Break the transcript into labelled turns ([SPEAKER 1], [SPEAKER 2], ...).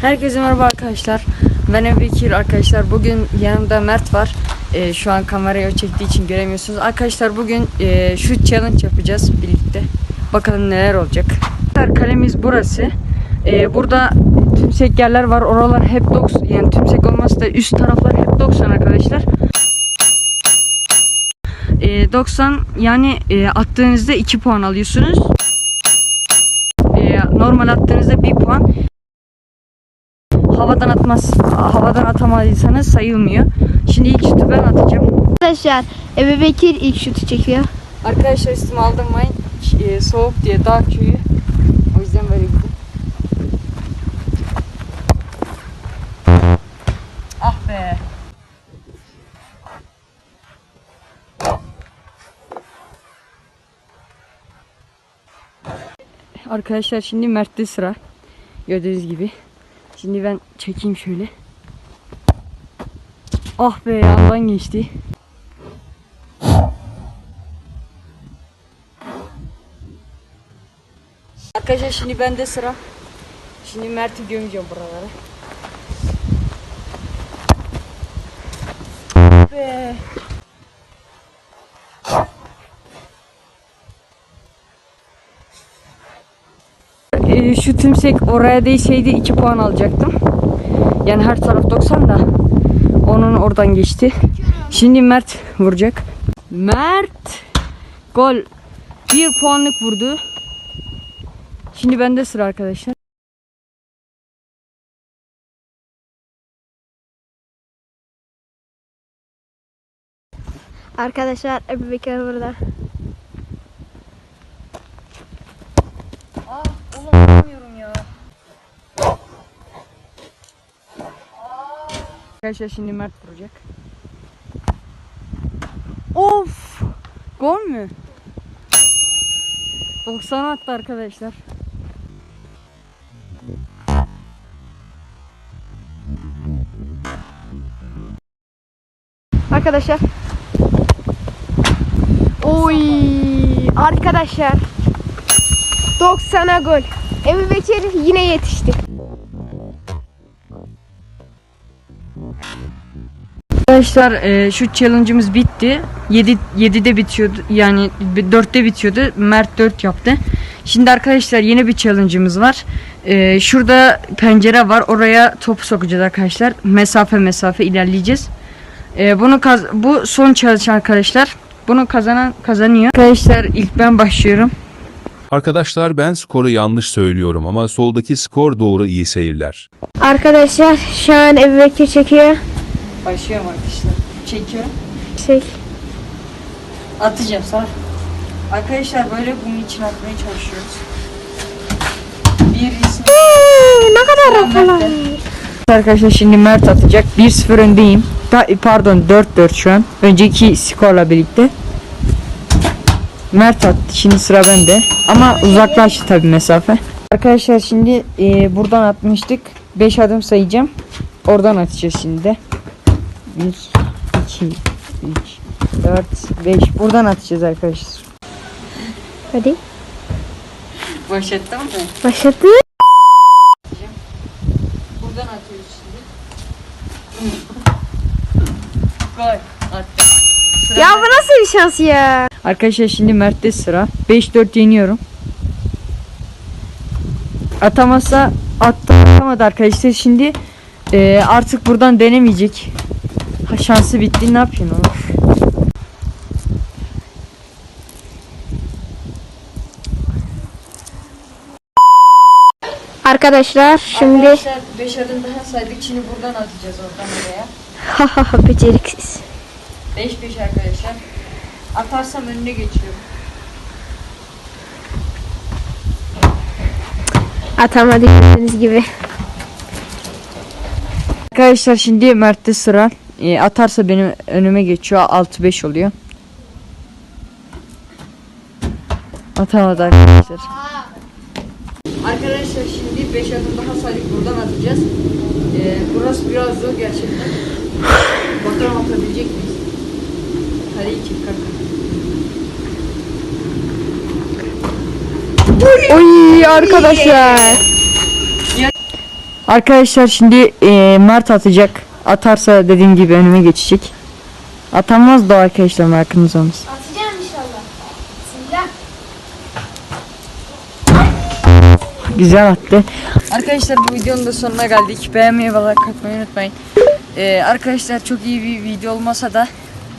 [SPEAKER 1] Herkese merhaba arkadaşlar. Ben Ebu Bekir arkadaşlar. Bugün yanımda Mert var. Ee, şu an kamerayı çektiği için göremiyorsunuz. Arkadaşlar bugün e, şu challenge yapacağız birlikte. Bakalım neler olacak. Kalemiz burası. Ee, burada tümsek yerler var. Oralar hep 90. Yani tümsek olmazsa da üst taraflar hep 90 arkadaşlar. Ee, 90 yani e, attığınızda 2 puan alıyorsunuz. Ee, normal attığınızda 1 puan havadan atmaz havadan atamadıysanız sayılmıyor. Şimdi ilk şutu ben atacağım.
[SPEAKER 2] Arkadaşlar Ebu Bekir ilk şutu çekiyor.
[SPEAKER 1] Arkadaşlar üstüme aldırmayın. E, soğuk diye dağ köyü. O yüzden böyle gidin. Ah be. Arkadaşlar şimdi Mert'te sıra. Gördüğünüz gibi. Şimdi ben çekeyim şöyle. Ah be yandan geçti. Arkadaşlar şimdi bende sıra. Şimdi Mert'i gömeceğim buralara. Be. Ee, şu tümsek oraya değseydi 2 puan alacaktım. Yani her taraf 90 da. Onun oradan geçti. Şimdi Mert vuracak. Mert gol. 1 puanlık vurdu. Şimdi bende sıra arkadaşlar.
[SPEAKER 2] Arkadaşlar Ebu Bekir burada.
[SPEAKER 1] Aa, Arkadaşlar şimdi Mert vuracak. Of! Gol mü? 90 attı arkadaşlar.
[SPEAKER 2] Arkadaşlar. Oy arkadaşlar. 90'a gol. Ebu Bekir yine yetişti.
[SPEAKER 1] Arkadaşlar e, şu challenge'ımız bitti. 7 7'de bitiyordu. Yani 4'te bitiyordu. Mert 4 yaptı. Şimdi arkadaşlar yeni bir challenge'ımız var. E, şurada pencere var. Oraya topu sokacağız arkadaşlar. Mesafe mesafe ilerleyeceğiz. E, bunu bu son challenge arkadaşlar. Bunu kazanan kazanıyor. Arkadaşlar ilk ben başlıyorum.
[SPEAKER 3] Arkadaşlar ben skoru yanlış söylüyorum ama soldaki skor doğru iyi seyirler.
[SPEAKER 2] Arkadaşlar şu an Ebu Bekir çekiyor.
[SPEAKER 1] Başlıyorum arkadaşlar. Çekiyorum.
[SPEAKER 2] Şey.
[SPEAKER 1] Atacağım sana. Arkadaşlar böyle bunun için atmaya çalışıyoruz. Bir isim.
[SPEAKER 2] ne kadar kolay.
[SPEAKER 1] Arkadaşlar şimdi Mert atacak. 1-0 öndeyim. Pardon 4-4 şu an. Önceki skorla birlikte. Mert attı. Şimdi sıra bende. Ama uzaklaştı tabi mesafe. Arkadaşlar şimdi e, buradan atmıştık. 5 adım sayacağım. Oradan atacağız şimdi de. 1, 2, 3, 4, 5. Buradan atacağız arkadaşlar.
[SPEAKER 2] Hadi.
[SPEAKER 1] Başlattım mı?
[SPEAKER 2] Başladı.
[SPEAKER 1] Buradan atıyoruz şimdi. Gol. Sıra
[SPEAKER 2] ya bu nasıl bir şans ya?
[SPEAKER 1] Arkadaşlar şimdi Mert'te sıra. 5-4 yeniyorum. Atamazsa attı atamadı arkadaşlar. Şimdi e, artık buradan denemeyecek. Ha, şansı bitti ne yapayım onu?
[SPEAKER 2] Arkadaşlar şimdi...
[SPEAKER 1] Arkadaşlar 5 adım daha saydık. Şimdi buradan atacağız oradan oraya.
[SPEAKER 2] Beceriksiz.
[SPEAKER 1] 5 5 arkadaşlar. Atarsam önüne geçiyorum.
[SPEAKER 2] Atamadı gördüğünüz gibi.
[SPEAKER 1] Arkadaşlar şimdi Mert'te sıra. E, atarsa benim önüme geçiyor. 6-5 oluyor. Atamadı arkadaşlar. Arkadaşlar şimdi 5 adım daha sayıp buradan atacağız. Ee, burası biraz zor gerçekten. Fotoğraf atabilecek miyiz?
[SPEAKER 2] Oy arkadaşlar.
[SPEAKER 1] Arkadaşlar şimdi e, Mert atacak. Atarsa dediğim gibi önüme geçecek. Atamaz da arkadaşlar markınız olmasın.
[SPEAKER 2] Atacağım inşallah. Bismillah.
[SPEAKER 1] Güzel attı. Arkadaşlar bu videonun da sonuna geldik. Beğenmeyi ve like atmayı unutmayın. Ee, arkadaşlar çok iyi bir video olmasa da